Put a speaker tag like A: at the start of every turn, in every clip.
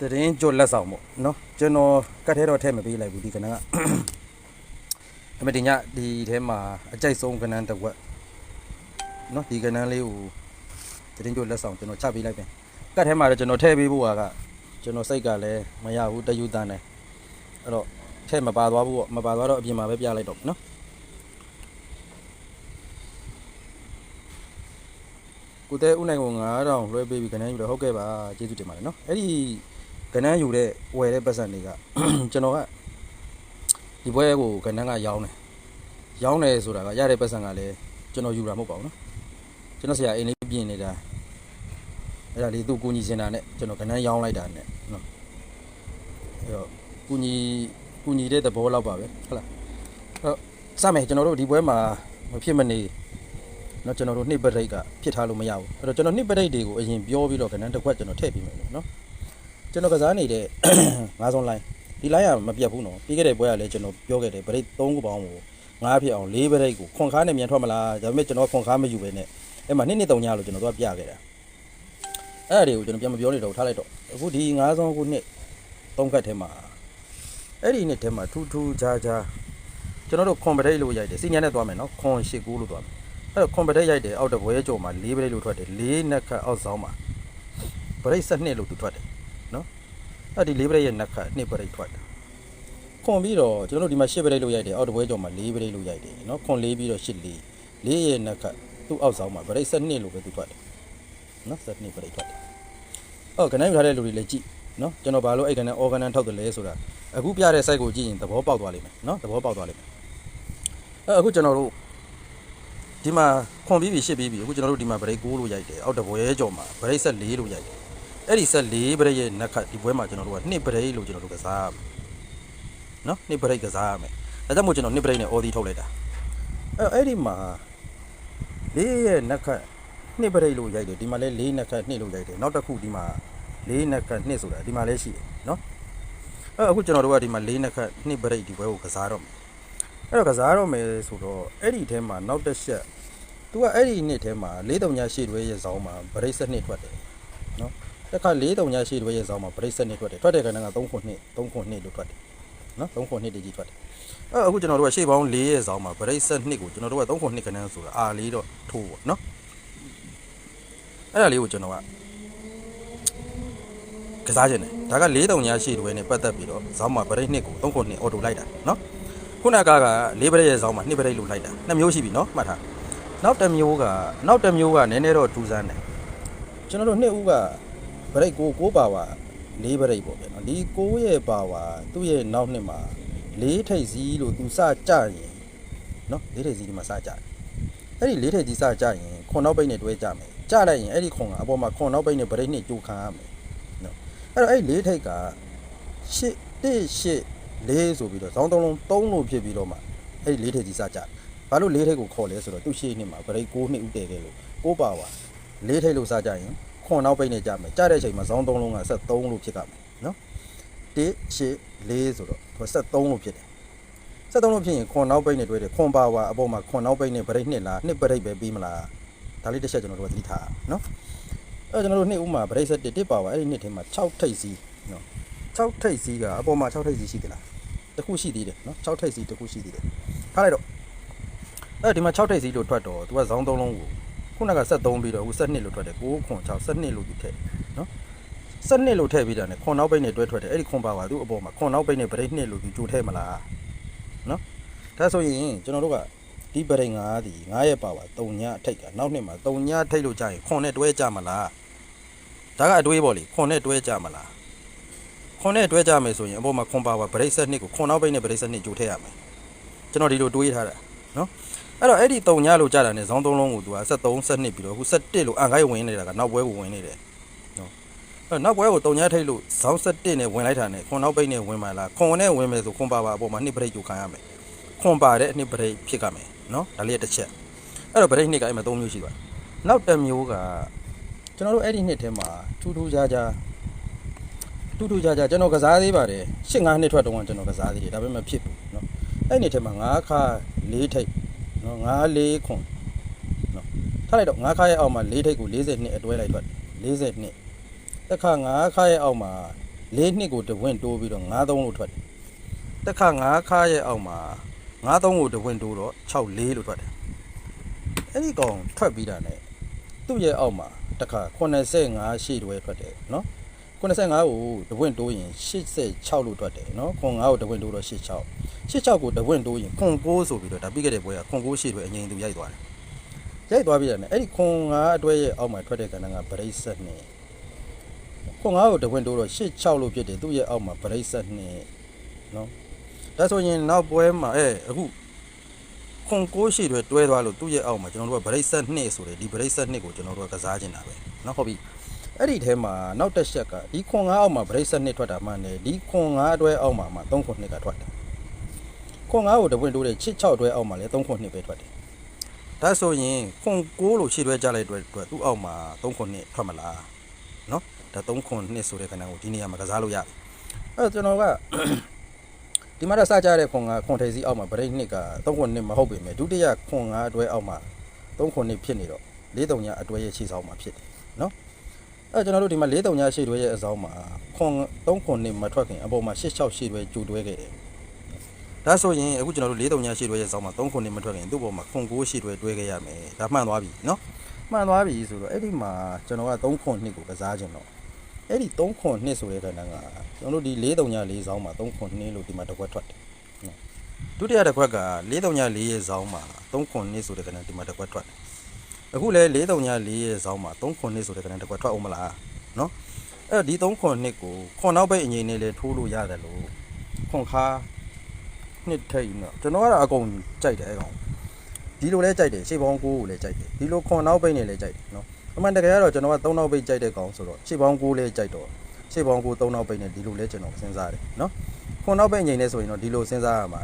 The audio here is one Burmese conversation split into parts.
A: တရင်ကြွလက်ဆောင်ပေါ့နော်ကျွန်တော်ကတ်ထဲတော့ထည့်မပေးလိုက်ဘူးဒီကနန်းကအမတင်ညဒီထဲမှာအကြိုက်ဆုံးကနန်းတစ်ဝက်နော်ဒီကနန်းလေးကိုတရင်ကြွလက်ဆောင်ကျွန်တော်ချပေးလိုက်တယ်ကတ်ထဲမှာတော့ကျွန်တော်ထည့်ပေးဖို့ကကျွန်တော်စိတ်ကလည်းမရဘူးတယူတန်းတယ်အဲ့တော့ထည့်မပါသွားဘူးပေါ့မပါသွားတော့အပြင်မှာပဲပြလိုက်တော့နော်ကိုတဲ့ဦးနိုင်ကို9000လွှဲပေးပြီးကနန်းယူတော့ဟုတ်ကဲ့ပါကျေးဇူးတင်ပါတယ်နော်အဲ့ဒီ ကနန်းယူတဲ့ဝယ်တဲ့ပတ်စံတွေကကျွန်တော်ကဒီဘွဲကိုကနန်းကရောင်းတယ်ရောင်းတယ်ဆိုတာကရတဲ့ပတ်စံကလည်းကျွန်တော်ယူတာမဟုတ်ပါဘူးနော်ကျွန်တော်ဆရာအိမ်လေးပြင်နေတာအဲ့ဒါလေးသူ့ကိုကြီးစင်တာနဲ့ကျွန်တော်ကနန်းရောင်းလိုက်တာနဲ့နော်အဲ့တော့ကိုကြီးကိုကြီးတဲ့သဘောလောက်ပါပဲဟုတ်လားအဲ့တော့စမယ်ကျွန်တော်တို့ဒီဘွဲမှာမဖြစ်မနေနော်ကျွန်တော်တို့နှစ်ပရိတ်ကဖြစ်ထားလို့မရဘူးအဲ့တော့ကျွန်တော်နှစ်ပရိတ်တွေကိုအရင်ပြောပြီးတော့ကနန်းတစ်ခွက်ကျွန်တော်ထည့်ပေးမယ်လို့နော် ကျွန်တော်ကစားနေတဲ့ငါးဆုံး line ဒီ line ကမပြတ်ဘူးနော်ပြီးခဲ့တဲ့ပွဲကလည်းကျွန်တော်ပြောခဲ့တယ် break 3ခုပေါင်းကိုငါးဖြစ်အောင်၄ break ကိုခွန်ခါနဲ့မြန်ထွက်မလားဒါပေမဲ့ကျွန်တော်ခွန်ခါမယူပဲနဲ့အဲ့မှာနှစ်နှစ်တုံညလို့ကျွန်တော်တို့ကပြခဲ့တာအဲ့ဒါတွေကိုကျွန်တော်ပြန်မပြောနေတော့ထားလိုက်တော့အခုဒီငါးဆုံးခုနှစ်သုံးခတ်ထဲမှာအဲ့ဒီနှစ်ထဲမှာထူးထူးခြားခြားကျွန်တော်တို့ခွန်ပရိတ်လို့ရိုက်တယ်စီညာနဲ့သွားမယ်နော်ခွန်၈ကူလို့သွားမယ်အဲ့တော့ခွန်ပရိတ်ရိုက်တယ်အောက်တပွဲကြော်မှာ၄ break လို့ထွက်တယ်၄နက်ခတ်အောက်ဆောင်မှာ break ၁၂လို့သူထွက်တယ် အဲ့ဒီ၄ပရိတ်ရဲ့နက်ခတ်နှစ်ပရိတ်ထွက်တာခွန်ပြီးတော့ကျွန်တော်တို့ဒီမှာ၈ပရိတ်လို့ရိုက်တယ်အောက်တပွဲကျော်မှာ၄ပရိတ်လို့ရိုက်တယ်နော်ခွန်၄ပြီးတော့၈၄၄ရဲ့နက်ခတ်သူ့အောက်ဆောင်မှာပရိတ်၁၂လို့ပဲသူထွက်တယ်နော်၁၂ပရိတ်ထွက်တယ်အော်ခဏယူထားတဲ့လူတွေလည်းကြည့်နော်ကျွန်တော်ဘာလို့အဲ့ကနန်းအော်ဂနန်းထောက်တယ်လဲဆိုတာအခုပြတဲ့ site ကိုကြည့်ရင်သဘောပေါက်သွားလိမ့်မယ်နော်သဘောပေါက်သွားလိမ့်မယ်အဲ့အခုကျွန်တော်တို့ဒီမှာခွန်ပြီးပြီ၈ပြီးပြီအခုကျွန်တော်တို့ဒီမှာပရိတ်9လို့ရိုက်တယ်အောက်တပွဲကျော်မှာပရိတ်၁၄လို့ရိုက်တယ် အဲ့ဒီဆက်၄ပရိတ်ရဲ့နက်ခတ်ဒီပွဲမှာကျွန်တော်တို့ကနှစ်ပရိတ်လို့ကျွန်တော်တို့ကစားရမယ်နော်နှစ်ပရိတ်ကစားရမယ်ဒါကြောင့်မို့ကျွန်တော်နှစ်ပရိတ်နဲ့အော်ဒီထုတ်လိုက်တာအဲ့အဲ့ဒီမှာလေးရဲ့နက်ခတ်နှစ်ပရိတ်လို့ရိုက်တယ်ဒီမှာလဲလေးနက်ခတ်နှစ်လို့ရိုက်တယ်နောက်တစ်ခုဒီမှာလေးနက်ခတ်နှစ်ဆိုတာဒီမှာလဲရှိတယ်နော်အဲ့အခုကျွန်တော်တို့ကဒီမှာလေးနက်ခတ်နှစ်ပရိတ်ဒီပွဲကိုကစားတော့မယ်အဲ့တော့ကစားတော့မယ်ဆိုတော့အဲ့ဒီထဲမှာနောက်တစ်ချက်သူကအဲ့ဒီနှစ်ထဲမှာလေးတုံညာရှိတွဲရဲ့ဇောင်းမှာပရိတ်စနစ်ထွက်တယ်နော် တစ်ခါ၄တုံညာရှိတွေရဲ့ဇောင်းမှာပရိတ်ဆက်နေထွက်တယ်ထွက်တဲ့ကဏ္ဍက3ခုနှစ်3ခုနှစ်လို့ထွက်တယ်နော်3ခုနှစ်တကြီးထွက်တယ်အဲအခုကျွန်တော်တို့ကရှေ့ပေါင်း၄ရဲ့ဇောင်းမှာပရိတ်ဆက်နှစ်ကိုကျွန်တော်တို့က3ခုနှစ်ကဏ္ဍဆိုတာအာလေးတော့ထိုးပေါ့နော်အဲ့ဒါလေးကိုကျွန်တော်ကကစားခြင်းတယ်ဒါက၄တုံညာရှိတွေနဲ့ပတ်သက်ပြီးတော့ဇောင်းမှာပရိတ်နှစ်ကို3ခုနှစ်အော်တိုလိုက်တာနော်ခုနကက၄ပရိတ်ရဲ့ဇောင်းမှာ2ပရိတ်လို့လိုက်တာနှစ်မျိုးရှိပြီနော်မှတ်ထားနောက်တစ်မျိုးကနောက်တစ်မျိုးကနည်းနည်းတော့ထူးဆန်းတယ်ကျွန်တော်တို့နှစ်ဦးက ဘရိတ်ကို6ပါဝါ4ဘရိတ်ပေါ့ဗျာနော်ဒီ6ရဲ့ပါဝါသူ့ရဲ့နောက်နှစ်မှာ4ထိပ်စီးလို့သူစကြရင်နော်4ထိပ်စီးဒီမှာစကြတယ်အဲ့ဒီ4ထိပ်စီးစကြရင်ခွန်နောက်ပိတ်နဲ့တွဲကြမယ်ကြလိုက်ရင်အဲ့ဒီခွန်ကအပေါ်မှာခွန်နောက်ပိတ်နဲ့ဘရိတ်နှစ်ကြိုခံရမယ်နော်အဲ့တော့အဲ့4ထိပ်က8 1 8 4ဆိုပြီးတော့ဇောင်းသုံးလုံး3လို့ဖြစ်ပြီးတော့မှအဲ့ဒီ4ထိပ်စီးစကြတယ်ဘာလို့4ထိပ်ကိုခေါ်လဲဆိုတော့သူ့ရှေ့နှစ်မှာဘရိတ်6နှစ်ဥတည်ခဲ့လို့6ပါဝါ4ထိပ်လို့စကြရင် ခွန်နောက်ပိတ်နေကြမယ်ကြတဲ့အချိန်မှာဇောင်း3လုံးကဆက်3လို့ဖြစ်ကြမယ်နော်1 8 4ဆိုတော့သူဆက်3လို့ဖြစ်တယ်ဆက်3လို့ဖြစ်ရင်ခွန်နောက်ပိတ်နေတွေ့တယ်ခွန်ပါဝါအပေါ်မှာခွန်နောက်ပိတ်နေဗရိတ်နှစ်လားနှစ်ဗရိတ်ပဲပြီးမလားဒါလေးတစ်ချက်ကျွန်တော်တို့ကသတိထားအောင်နော်အဲ့တော့ကျွန်တော်တို့နှစ်ဥမှာဗရိတ်ဆက်1တစ်ပါဝါအဲ့ဒီနှစ်ထဲမှာ6ထိပ်စီးနော်6ထိပ်စီးကအပေါ်မှာ6ထိပ်စီးရှိသလားတစ်ခုရှိသေးတယ်နော်6ထိပ်စီးတစ်ခုရှိသေးတယ်ထားလိုက်တော့အဲ့ဒီမှာ6ထိပ်စီးလို့ထွက်တော့သူကဇောင်း3လုံးကို ခုနက73ပြီးတော့အခု72လို့ထွက်တယ်6ခွန်6 72လို့ဒီထည့်နော်72လို့ထည့်ပြီးတာ ਨੇ ခွန်နောက်ပိတ်နဲ့တွဲထွက်တယ်အဲ့ဒီခွန်ပါပါသူ့အပေါ်မှာခွန်နောက်ပိတ်နဲ့ဗရိတ်2လို့ဒီကြိုထည့်မလားနော်ဒါဆိုရင်ကျွန်တော်တို့ကဒီဗရိတ်9ဒီ9ရဲ့ပါပါ3ညအထိတ်ကနောက်နှစ်မှာ3ညထိတ်လို့ကြာရင်ခွန်နဲ့တွဲကြမလားဒါကအတွေးပေါ့လေခွန်နဲ့တွဲကြမလားခွန်နဲ့တွဲကြမယ်ဆိုရင်အပေါ်မှာခွန်ပါပါဗရိတ်7ကိုခွန်နောက်ပိတ်နဲ့ဗရိတ်7ကြိုထည့်ရမယ်ကျွန်တော်ဒီလိုတွေးထားတာနော် အဲ့တော့အဲ့ဒီ3ညလို့ကြာတာ ਨੇ ဇောင်း3လုံးကိုသူက73 72ပြီးတော့အခု71လို့အန်ခိုင်းဝင်နေတာကနောက်ပွဲကိုဝင်နေတယ်နော်အဲ့နောက်ပွဲကို3ညထိတ်လို့ဇောင်း71နဲ့ဝင်လိုက်တာ ਨੇ ခွန်နောက်ပိတ်နဲ့ဝင်ပါလားခွန်နဲ့ဝင်မယ်ဆိုခွန်ပါပါအပေါ်မှာနှစ်ပရိတ်ကြိုခံရမယ်ခွန်ပါတဲ့နှစ်ပရိတ်ဖြစ်ကမယ်နော်ဒါလေးတစ်ချက်အဲ့တော့ပရိတ်နှစ်ကအဲ့မှာ3မျိုးရှိပါတယ်နောက်တစ်မျိုးကကျွန်တော်တို့အဲ့ဒီနှစ်ထဲမှာထူးထူးခြားခြားထူးထူးခြားခြားကျွန်တော်ကစားသေးပါတယ်၈၅နှစ်ထွက်တုန်းကကျွန်တော်ကစားသေးတယ်ဒါပေမဲ့ဖြစ်ဘူးနော်အဲ့ဒီနှစ်ထဲမှာ9ခါ4ထိတ် နော်ငါးလေးခွန်နော်ထားလိုက်တော့ငါးခါရဲ့အောက်မှာ၄ထိပ်ကို40နှစ်အတွဲလိုက်ထွက်40နှစ်တစ်ခါငါးခါရဲ့အောက်မှာ၄နှစ်ကိုတဝင့်တိုးပြီးတော့9သုံးလို့ထွက်တယ်တစ်ခါ9ခါရဲ့အောက်မှာ9သုံးကိုတဝင့်တိုးတော့6လေးလို့ထွက်တယ်အဲ့ဒီကောင်ထွက်ပြီးတာ ਨੇ သူ့ရဲ့အောက်မှာတစ်ခါ85ရှေ့တွဲထွက်တယ်နော် 85ကိုတဝင့်တိုးရင်86လို့ထွက်တယ်နော်ခွန်9ကိုတဝင့်တိုးတော့86 86ကိုတဝင့်တိုးရင်ခွန်9ဆိုပြီးတော့ဒါပြီးခဲ့တဲ့ပွဲကခွန်9ရှေ့တွဲအငိမ့်သူရိုက်သွားတယ်ရိုက်သွားပြီးတာ ਨੇ အဲ့ဒီခွန်9အတွဲရဲ့အောက်မှာထွက်တဲ့ကဏ္ဍကဗရိတ်ဆက်နဲ့ခွန်9ကိုတခွင့်တိုးတော့86လို့ဖြစ်တယ်သူ့ရဲ့အောက်မှာဗရိတ်ဆက်နဲ့နော်ဒါဆိုရင်နောက်ပွဲမှာအဲအခုခွန်9ရှိတွေတွဲသွားလို့သူ့ရဲ့အောက်မှာကျွန်တော်တို့ကဗရိတ်ဆက်2ဆိုတယ်ဒီဗရိတ်ဆက်2ကိုကျွန်တော်တို့ကကစားချင်တာပဲနော်ဟုတ်ပြီ အဲ့ဒီထဲမှာနောက်တစ်ချက်ကဒီခွန်9အောက်မှာဗရိတ်ဆက်2ထွက်တာမှန်တယ်ဒီခွန်9အတွဲအောက်မှာမှ3ခွန်2ကထွက်တယ်ခွန်9ကိုတခွင့်တိုးတဲ့86တွဲအောက်မှာလည်း3ခွန်2ပဲထွက်တယ်ဒါဆိုရင်ခွန်9လို့ခြေတွဲကြလိုက်တဲ့အတွက်သူ့အောက်မှာ3ခွန်2ထွက်မလားနော်ဒါ3ခွန်နှစ်ဆိုတဲ့ခဏကိုဒီနေရာမှာကစားလို့ရတယ်အဲ့တော့ကျွန်တော်ကဒီမှာတော့စကြတဲ့ခွန်ကခွန်ထိပ်စီအောက်မှာဗရိတ်နှစ်က3ခွန်နှစ်မဟုတ်ပေမဲ့ဒုတိယခွန်ကအတွဲအောက်မှာ3ခွန်နှစ်ဖြစ်နေတော့၄တုံညာအတွဲရဲ့ခြေဆောင်မှာဖြစ်တယ်နော် အဲ့တော့ကျွန်တော်တို့ဒီမှာ၄တုံညာရှေ့တွဲရဲ့အဆောင်မှာခွန်3ခွန်နှစ်မထွက်ခင်အပေါ်မှာ86ရှေ့တွဲကျူတွဲခဲ့တယ်ဒါဆိုရင်အခုကျွန်တော်တို့၄တုံညာရှေ့တွဲရဲ့အဆောင်မှာ3ခွန်နှစ်မထွက်ခင်သူ့ပေါ်မှာခွန်9ရှေ့တွဲတွဲခဲ့ရမယ်ဒါမှန်သွားပြီနော်မှန်သွားပြီဆိုတော့အဲ့ဒီမှာကျွန်တော်က3ခွန်နှစ်ကိုကစားခြင်းတော့အဲ့ဒီ3ခွန်နှစ်ဆိုတဲ့ကဏ္ဍကကျွန်တော်တို့ဒီ434ဆောင်းမှာ3ခွန်နှစ်လို့ဒီမှာတစ်ခွက်ထွက်တယ်နော်ဒုတိယတစ်ခွက်က434ရဲ့ဆောင်းမှာ3ခွန်နှစ်ဆိုတဲ့ကဏ္ဍဒီမှာတစ်ခွက်ထွက်တယ် အခုလဲ434ရဲ့ဆောင်းမှာ3ခွန်နှစ်ဆိုတဲ့ကဏ္ဍတစ်ခွက်ထွက်အောင်မလားနော်အဲ့တော့ဒီ3ခွန်နှစ်ကိုခွန်နောက်ပိတ်အငိမ့်နဲ့လဲထိုးလို့ရတယ်လို့ခွန်ခါနှစ်ထိတ်နော်ကျွန်တော်ကတော့အကုန်ကြိုက်တယ်အဲ့ကောင်ဒီလိုလဲကြိုက်တယ်ရှေ့ပေါင်း9ကိုလည်းကြိုက်တယ်ဒီလိုခွန်နောက်ပိတ်နဲ့လည်းကြိုက်တယ်နော်အမှန်တကယ်ကတော့ကျွန်တော်က3နောက်ပိတ်ကြိုက်တဲ့ကောင်ဆိုတော့ရှေ့ပေါင်း9လည်းကြိုက်တော့ရှေ့ပေါင်း9 3နောက်ပိတ်နဲ့ဒီလိုလဲကျွန်တော်စဉ်းစားတယ်နော်ခွန်နောက်ပိတ်ငိမ့်နေဆိုရင်တော့ဒီလိုစဉ်းစားရမှာ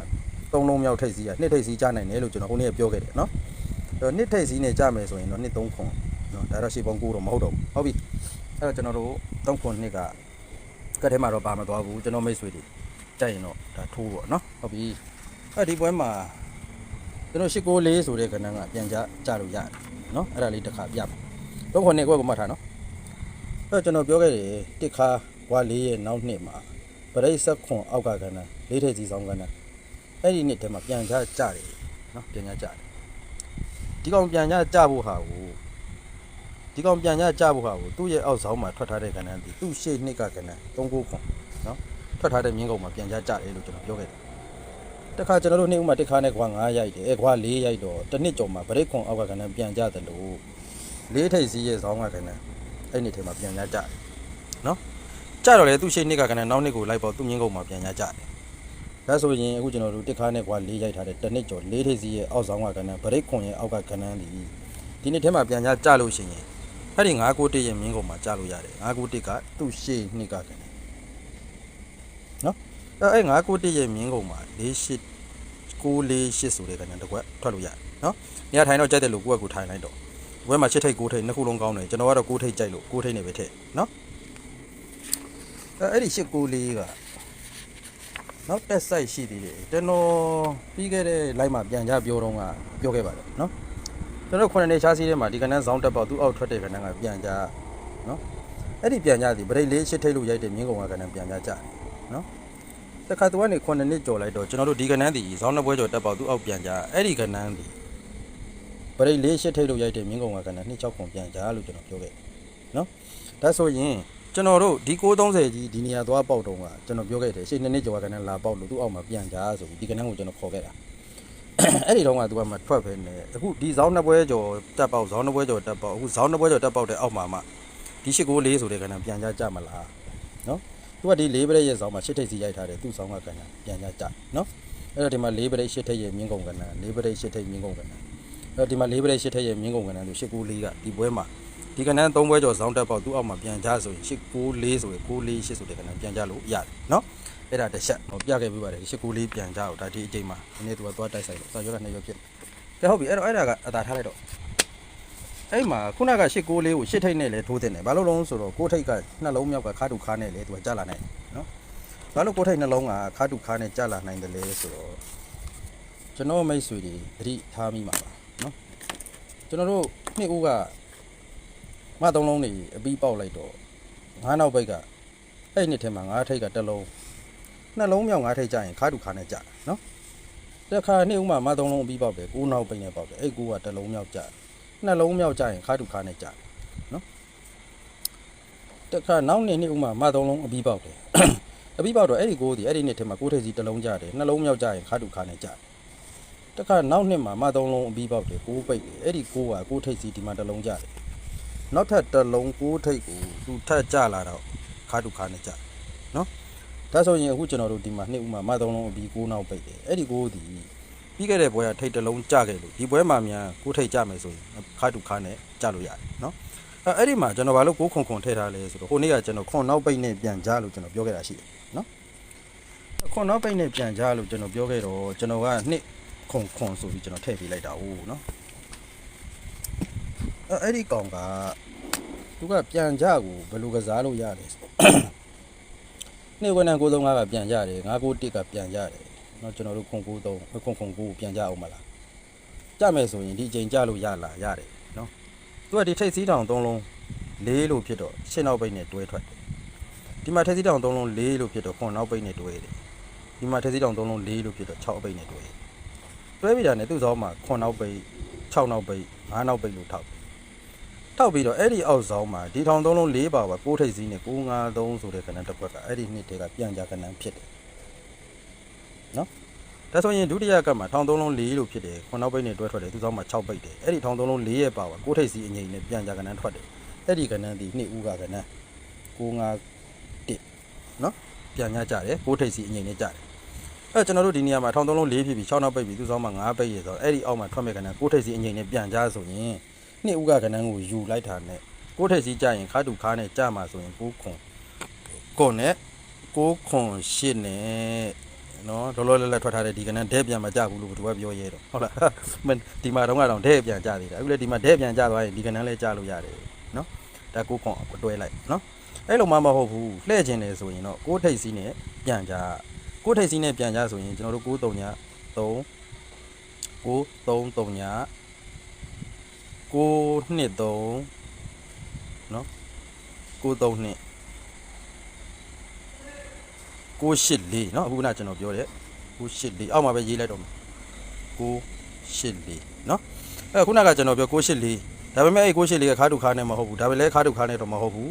A: 3လုံးမြောက်ထိပ်စီးကနှစ်ထိပ်စီးကြနိုင်တယ်လို့ကျွန်တော်ခုနေ့ပြောခဲ့တယ်နော်အဲ့ တော့နှစ်ထိပ်စီးနဲ့ကြမယ်ဆိုရင်တော့နှစ်3ခွန်နော်ဒါတော့ရှေ့ပေါင်း9တော့မဟုတ်တော့ဘူးဟုတ်ပြီအဲ့တော့ကျွန်တော်တို့3ခွန်နှစ်ကကတ်ထဲမှာတော့ပါမသွားဘူးကျွန်တော်မိတ်ဆွေတွေကြိုက်ရင်တော့ဒါထိုးပေါ့နော်ဟုတ်ပြီအဲ့ဒီပွဲမှာကျွန်တော်894ဆိုတဲ့ကဏ္ဍကပြန်ကြကြလို့ရတယ်နော်အဲ့ဒါလေးတစ်ခါပြပါတော့ခုနှစ်ခွက်ကိုမှတ်ထားနော်အဲ့တော့ကျွန်တော်ပြောခဲ့တယ်တစ်ခါဝါလေးရဲ့နောက်နှစ်မှာပရိစ္ဆက်ခွန်အောက်ကကဏ္ဍလေးထိပ်စီဆောင်ကဏ္ဍအဲ့ဒီနှစ်ထဲမှာပြန်ကြကြတယ်နော်ပြန်ကြကြတယ် ဒီကောင်ပြန်ကြကြဖို့ဟာကိုဒီကောင်ပြန်ကြကြဖို့ဟာကိုသူ့ရဲ့အောက်ဆောင်မှာထွက်ထားတဲ့ကဏ္ဍဒီသူ့ရှေ့နှစ်ကကဏ္ဍ39ခွန်နော်ထွက်ထားတဲ့မြင်းကောင်မှာပြန်ကြကြတယ်လို့ကျွန်တော်ပြောခဲ့တယ်တခါကျွန်တော်တို့နေ့ဥမာတစ်ခါနဲ့ကွာ9ရိုက်တယ်အဲကွာ4ရိုက်တော့တစ်နှစ်ကျော်မှာဗရိတ်ခွန်အောက်ကကဏ္ဍပြန်ကြတယ်လို့လေးထိပ်စီးရဲ့ဇောင်းကကဏ္ဍအဲ့ဒီထဲမှာပြန်ကြကြတယ်နော်ကြတော့လေသူ့ရှိနှစ်ကကဏ္ဍနောက်နှစ်ကိုလိုက်ပေါ့သူ့မြင်းကုန်မှာပြန်ကြကြတယ် ဒါဆိုရင်အခုကျွန်တော်တို့တစ်ခါနဲ့ကွာ4ရိုက်ထားတဲ့တစ်နှစ်ကျော်လေးထိပ်စီးရဲ့အောက်ဇောင်းကကဏ္ဍဗရိတ်ခွန်ရဲ့အောက်ကကဏ္ဍဒီဒီနှစ်ထဲမှာပြန်ကြကြလို့ရှိရင်အဲ့ဒီ991ရဲ့မြင်းကုန်မှာကြလို့ရတယ်991ကသူ့ရှိနှစ်ကကဏ္ဍနော်အဲ့991ရဲ့မြင်းကုန်မှာ48 648ဆိုတဲ့ကဏ္ဍတစ်ခွက်ထွက်လို့ရတယ်နော်။နေရာထိုင်တော့ကြိုက်တယ်လို့ကိုယ့်ကကိုထိုင်လိုက်တော့ဘွဲမှာ6ထိပ်9ထိပ်နှစ်ခုလုံးကောင်းတယ်ကျွန်တော်ကတော့9ထိပ်ကြိုက်လို့9ထိပ်နေပဲထည့်နော်။အဲ့အဲ့ဒီ894က နောက်တက်ဆိုင်ရှိသေးတယ်ကျွန်တော်ပြီးခဲ့တဲ့ live မှာပြန်ကြပြောတော့ကပြောခဲ့ပါတယ်နော်။ကျွန်တော်ခုနှစ်နေချားစီးထဲမှာဒီကဏ္ဍဇောင်းတက်ပေါက်သူ့အောက်ထွက်တဲ့ကဏ္ဍကပြန်ကြနော်။အဲ့ဒီပြန်ကြသည်ဗရိတ်လေး8ထိပ်လို့ရိုက်တဲ့မြင်းကောင်ကကဏ္ဍပြန်ကြကြတယ်နော်။တခါသူကနေ9နှစ်ကြော်လိုက်တော့ကျွန်တော်တို့ဒီကနန်းတီဇောင်းနှစ်ပွဲကြော်တက်ပေါက်သူအောက်ပြန်ကြအဲ့ဒီကနန်းတီပရိတ်လေးရှစ်ထိပ်လို့ရိုက်တဲ့မြင်းကုံကကနန်း26ခွန်ပြန်ကြလို့ကျွန်တော်ပြောခဲ့နော်ဒါဆိုရင် ကျွန်တော်တို့ဒီ630ကြီးဒီနေရာသွားပေါက်တော့ကကျွန်တော်ပြောခဲ့တယ်ရှေ့နှစ်နှစ်ကြော်ကကနန်းလာပေါက်လို့သူအောက်မှာပြန်ကြဆိုပြီးဒီကနန်းကိုကျွန်တော်ခေါ်ခဲ့တာအဲ့ဒီတော့ကသူကမှထွက်ပဲနေအခုဒီဇောင်းနှစ်ပွဲကြော်တက်ပေါက်ဇောင်းနှစ်ပွဲကြော်တက်ပေါက်အခုဇောင်းနှစ်ပွဲကြော်တက်ပေါက်တဲ့အောက်မှာမှဒီ894ဆိုတဲ့ကနန်းပြန်ကြကြမလားနော်သူကဒီ၄ပရိတ်ရဲ့ဇောင်းမှာရှစ်ထိပ်စီရိုက်ထားတယ်သူ့ဇောင်းကကဏ္ဍပြန်ကြကြနော်အဲ့တော့ဒီမှာ၄ပရိတ်ရှစ်ထိပ်ရဲ့မြင်းကုန်ကဏ္ဍ၄ပရိတ်ရှစ်ထိပ်မြင်းကုန်ကဏ္ဍအဲ့တော့ဒီမှာ၄ပရိတ်ရှစ်ထိပ်ရဲ့မြင်းကုန်ကဏ္ဍလို့894ကဒီပွဲမှာ ဒီကဏ္ဍ၃ပွဲကျော်ဇောင်းတက်ပေါက်သူ့အောက်မှာပြန်ကြဆိုရင်894ဆိုရင်948ဆိုတဲ့ကဏ္ဍပြန်ကြလို့ရတယ်နော်အဲ့ဒါတစ်ချက်ဟောပြခဲ့ပြပါတယ်894ပြန်ကြတော့ဒါဒီအချိန်မှာဒီနေ့သူကသွားတိုက်ဆိုင်လို့စာရွက်ကနှစ်ရွက်ဖြစ်ကဲဟုတ်ပြီအဲ့တော့အဲ့ဒါကအသာထားလိုက်တော့အဲ့မှာခုနက8 6လေးကို8ထိပ်နဲ့လဲထိုးတင်တယ်ဘာလို့လဲဆိုတော့6ထိပ်ကနှလုံးမြောက်ကခါတူခါနဲ့လဲသူကကြာလာနိုင်တယ်နော်ဘာလို့6ထိပ်နှလုံးကခါတူခါနဲ့ကြာလာနိုင်တယ်လဲဆိုတော့ကျွန်တော်မိတ်ဆွေတွေသတိထားမိမှာပါနော်ကျွန်တော်တို့နှစ်ဦးက မသုံးလုံးနေအပြီးပေါက်လိုက်တော့ငါးနောက်ဘိတ်ကအဲ့ဒီနှစ်ထဲမှာငါးထိတ်ကတစ်လုံးနှလုံးမြောက်ငါးထိတ်ကြရင်ခါတူခါနဲ့ကြတယ်နော်တစ်ခါနှစ်ဥမာမသုံးလုံးအပြီးပေါက်တယ်ကိုးနောက်ပိတ်နေပေါက်တယ်အဲ့ကိုကတစ်လုံးမြောက်ကြတယ်နှလုံးမြောက်ကြရင်ခါတူခါနဲ့ကြတယ်နော်တစ်ခါနောက်နှစ်နှစ်ဥမာမသုံးလုံးအပြီးပေါက်တယ်အပြီးပေါက်တော့အဲ့ဒီကိုးဒီအဲ့ဒီနှစ်ထဲမှာကိုးထိတ်စီတစ်လုံးကြတယ်နှလုံးမြောက်ကြရင်ခါတူခါနဲ့ကြတယ်တစ်ခါနောက်နှစ်မှာမသုံးလုံးအပြီးပေါက်တယ်ကိုးပိတ်တယ်အဲ့ဒီကိုးကကိုးထိတ်စီဒီမှာတစ်လုံးကြတယ် နောက်ထပ်တစ်လုံးကိုးထိပ်ကိုသူထပ်ကြလာတော့ခါတူခါနဲ့ကြနော်ဒါဆိုရင်အခုကျွန်တော်တို့ဒီမှာနှစ်ဦးမှာမသုံးလုံးအပြီးကိုးနောက်ပိတ်တယ်အဲ့ဒီကိုးဒီပြီးခဲ့တဲ့ဘွဲကထိပ်တစ်လုံးကြခဲ့လို့ဒီဘွဲမှာမြန်ကိုးထိပ်ကြမယ်ဆိုရင်ခါတူခါနဲ့ကြလို့ရတယ်နော်အဲ့အဲ့ဒီမှာကျွန်တော်ဘာလို့ကိုးခွန်ခွန်ထည့်ထားလဲဆိုတော့ဟိုနေ့ကကျွန်တော်ခွန်နောက်ပိတ်နဲ့ပြန်ကြလို့ကျွန်တော်ပြောခဲ့တာရှိတယ်နော်ခွန်နောက်ပိတ်နဲ့ပြန်ကြလို့ကျွန်တော်ပြောခဲ့တော့ကျွန်တော်ကနှစ်ခွန်ခွန်ဆိုပြီးကျွန်တော်ထည့်ပေးလိုက်တာဟုတ်နော် အဲ့အဲ့ဒီကောင်က သူကပြန်ကြကိုဘယ်လိုကစားလို့ရလဲဆို နေ့ဝန်ထမ်း935ကပြန်ကြတယ်991ကပြန်ကြတယ်เนาะကျွန်တော်တို့ခွန်93ခွန်ခွန်9ပြန်ကြအောင်မလားကြမယ်ဆိုရင်ဒီအချိန်ကြလို့ရလားရတယ်เนาะသူကဒီထိတ်စည်းတောင်3လုံး4လို့ဖြစ်တော့ရှင်းနောက်ပိတ်နဲ့တွဲထွက်တယ်ဒီမှာထိတ်စည်းတောင်3လုံး4လို့ဖြစ်တော့ခွန်နောက်ပိတ်နဲ့တွဲတယ်ဒီမှာထိတ်စည်းတောင်3လုံး4လို့ဖြစ်တော့6ပိတ်နဲ့တွဲတယ်တွဲပြီးတာနဲ့သူ့စောင်းမှာခွန်နောက်ပိတ်6နောက်ပိတ်5နောက်ပိတ်လို့ထောက် ထောက်ပြီးတော့အဲ့ဒီအောက်ဆောင်မှာဒီထောင်သုံးလုံး၄ပါပါ6ထိပ်စီးနဲ့953ဆိုတဲ့ကဏ္ဍတစ်ခွက်ကအဲ့ဒီနှစ်တည်းကပြန်ကြကဏ္ဍဖြစ်တယ်နော်ဒါဆိုရင်ဒုတိယကပ်မှာထောင်သုံးလုံး၄လို့ဖြစ်တယ်ခုနောက်ပိတ်နဲ့တွဲထွက်တယ်သူဆောင်မှာ6ပိတ်တယ်အဲ့ဒီထောင်သုံးလုံး၄ရဲ့ပါပါ6ထိပ်စီးအငိမ့်နဲ့ပြန်ကြကဏ္ဍထွက်တယ်အဲ့ဒီကဏ္ဍဒီနှစ်ဦးကကဏ္ဍ951နော်ပြန်ကြကြတယ်6ထိပ်စီးအငိမ့်နဲ့ကြတယ်အဲ့ကျွန်တော်တို့ဒီနေရာမှာထောင်သုံးလုံး၄ဖြစ်ပြီး6နောက်ပိတ်ပြီးသူဆောင်မှာ9ပိတ်ရဆိုတော့အဲ့ဒီအောက်မှာထွက်မဲ့ကဏ္ဍ6ထိပ်စီးအငိမ့်နဲ့ပြန်ကြဆိုရင် နှစ်ဦးကကဏ္ဍကိုယူလိုက်တာနဲ့ကိုယ်ထက်စီကြရင်ခါတူခါနဲ့ကြမှာဆိုရင်ကိုခွန်ကိုနဲ့ကိုခွန်ရှစ်နဲ့နော်လောလောလတ်လတ်ထွက်ထားတဲ့ဒီကဏ္ဍဒဲပြန်မကြဘူးလို့ဘသူကပြောရဲတော့ဟုတ်လားမင်းဒီမှာတော့ကတော့ဒဲပြန်ကြသေးတာအခုလေဒီမှာဒဲပြန်ကြသွားရင်ဒီကဏ္ဍလည်းကြလို့ရတယ်နော်ဒါကိုခွန်တွဲလိုက်နော်အဲ့လိုမှမဟုတ်ဘူးလှဲ့ခြင်းတယ်ဆိုရင်တော့ကိုယ်ထိတ်စီနဲ့ပြန်ကြကိုယ်ထိတ်စီနဲ့ပြန်ကြဆိုရင်ကျွန်တော်တို့9 3ည3 9 3 3ည 9နှစ်3နော်9 3နှစ်984เนาะအခုနကကျွန်တော်ပြောတယ်984အောက်မှာပဲရေးလိုက်တော့မယ်984เนาะအဲခုနကကျွန်တော်ပြော984ဒါပေမဲ့အဲ့984ကခါတူခါနဲ့မဟုတ်ဘူးဒါပေမဲ့ခါတူခါနဲ့တော့မဟုတ်ဘူး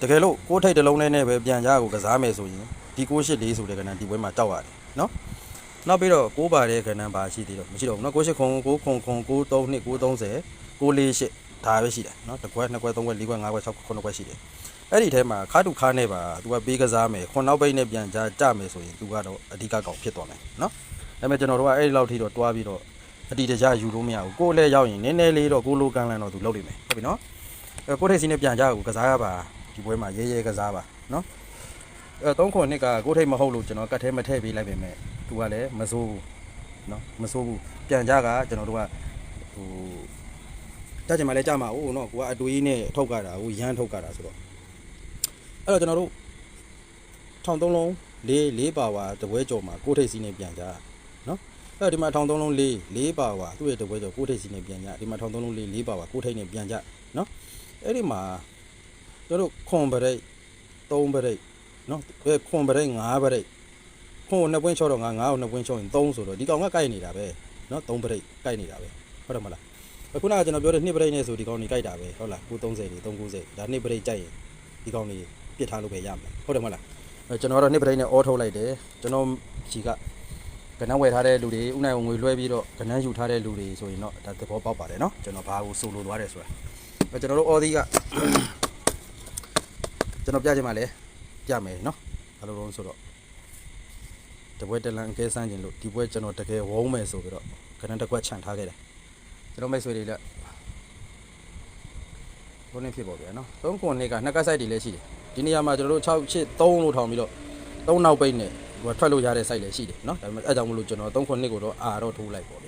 A: တကယ်လို့ကိုထိတ်တစ်လုံးနဲ့ပဲပြန်ကြကိုကစားမယ်ဆိုရင်ဒီ984ဆိုတဲ့ကဏ္ဍဒီပွဲမှာတောက်ရတယ်เนาะနောက်ပြီးတော့6ပါတဲ့ကဏ္ဍပါရှိသေးတော့မရှိတော့ဘူးเนาะ98ခွန်9ခွန်ခွန်93နှစ်930 648ဒါပဲရှိတယ်နော်တစ်ခွက်နှစ်ခွက်သုံးခွက်လေးခွက်ငါးခွက်၆ခွက်9ခွက်ရှိတယ်အဲ့ဒီထဲမှာခါတူခါနဲ့ပါ तू ကပေးကစားမယ်ခွန်နောက်ပိတ်နဲ့ပြန်ကြကြမယ်ဆိုရင် तू ကတော့အဓိကကောင်ဖြစ်သွားမယ်နော်ဒါပေမဲ့ကျွန်တော်တို့ကအဲ့ဒီလောက်ထိတော့တွားပြီးတော့အတီတကြယူလို့မရဘူးကိုယ်လည်းရောက်ရင်နည်းနည်းလေးတော့ကိုလိုကန်းလန်းတော့ तू လုပ်နေမယ်ဟုတ်ပြီနော်အဲကိုထိတ်စီနဲ့ပြန်ကြကိုကစားရပါဒီပွဲမှာရဲရဲကစားပါနော်အဲ3ခုနှစ်ကကိုထိတ်မဟုတ်လို့ကျွန်တော်ကတ်ထဲမထည့်ပေးလိုက်ပေမဲ့ तू ကလည်းမစိုးဘူးနော်မစိုးဘူးပြန်ကြကကျွန်တော်တို့ကဟို ကြကြမှာလဲကြမှာဟုတ်နော်ကိုကအတွေးနဲ့ထုတ်ကြတာဟိုရမ်းထုတ်ကြတာဆိုတော့အဲ့တော့ကျွန်တော်တို့ထောင်သုံးလုံးလေးလေးပါဝါတပွဲကြော်မှာကိုထိတ်စီနဲ့ပြန်ကြနော်အဲ့တော့ဒီမှာထောင်သုံးလုံးလေးလေးပါဝါသူ့ရဲ့တပွဲကြော်ကိုထိတ်စီနဲ့ပြန်ကြဒီမှာထောင်သုံးလုံးလေးလေးပါဝါကိုထိတ်နဲ့ပြန်ကြနော်အဲ့ဒီမှာကျွန်တော်တို့ခွန်ပရိတ်သုံးပရိတ်နော်အဲခွန်ပရိတ်ငါးပရိတ်ခွန်နှစ်ပွင့်ချောတော့ငါငါ့ကိုနှစ်ပွင့်ချောရင်3ဆိုတော့ဒီကောင်ကကိုက်နေတာပဲနော်3ပရိတ်ကိုက်နေတာပဲဟုတ်တယ်မလား ခုနကကျွန်တော်ပြောတဲ့နှစ်ပရိတ်နဲ့ဆိုဒီကောင်ကြီးကြိုက်တာပဲဟုတ်လား930တွေ390ဒါနှစ်ပရိတ်ကြိုက်ရင်ဒီကောင်ကြီးပြစ်ထားလို့ပဲရမယ်ဟုတ်တယ်မဟုတ်လားအဲကျွန်တော်ကတော့နှစ်ပရိတ်နဲ့အောထုတ်လိုက်တယ်ကျွန်တော်ခြီကကနန်းဝယ်ထားတဲ့လူတွေဥနိုင်ငွေလွှဲပြီးတော့ကနန်းယူထားတဲ့လူတွေဆိုရင်တော့ဒါသဘောပေါက်ပါတယ်နော်ကျွန်တော်ဘာကိုဆိုလိုသွားတယ်ဆိုတာအဲကျွန်တော်တို့အော်ဒီကကျွန်တော်ပြချင်ပါလေပြမယ်နော်ဘာလို့လဲဆိုတော့တပွဲတလန်အကဲစမ်းခြင်းလို့ဒီပွဲကျွန်တော်တကယ်ဝုန်းမယ်ဆိုပြီးတော့ကနန်းတစ်ခွက်ခြံထားခဲ့တယ် ကျွန်တော်မိတ်ဆွေတွေလက်ဘုန်းနေဖြစ်ပေါ့ဗျာနော်သုံးခွန်နေကနှစ်ကက်ဆိုင်တွေလည်းရှိတယ်ဒီနေရာမှာကျွန်တော်တို့6 8 3လို့ထောင်ပြီးတော့3နောက်ပိတ်နဲ့ဟိုထွက်လို့ရတဲ့ site လည်းရှိတယ်နော်ဒါပေမဲ့အဲကြောင့်မလို့ကျွန်တော်3ခွန်နှစ်ကိုတော့အာတော့ထိုးလိုက်ပေါ့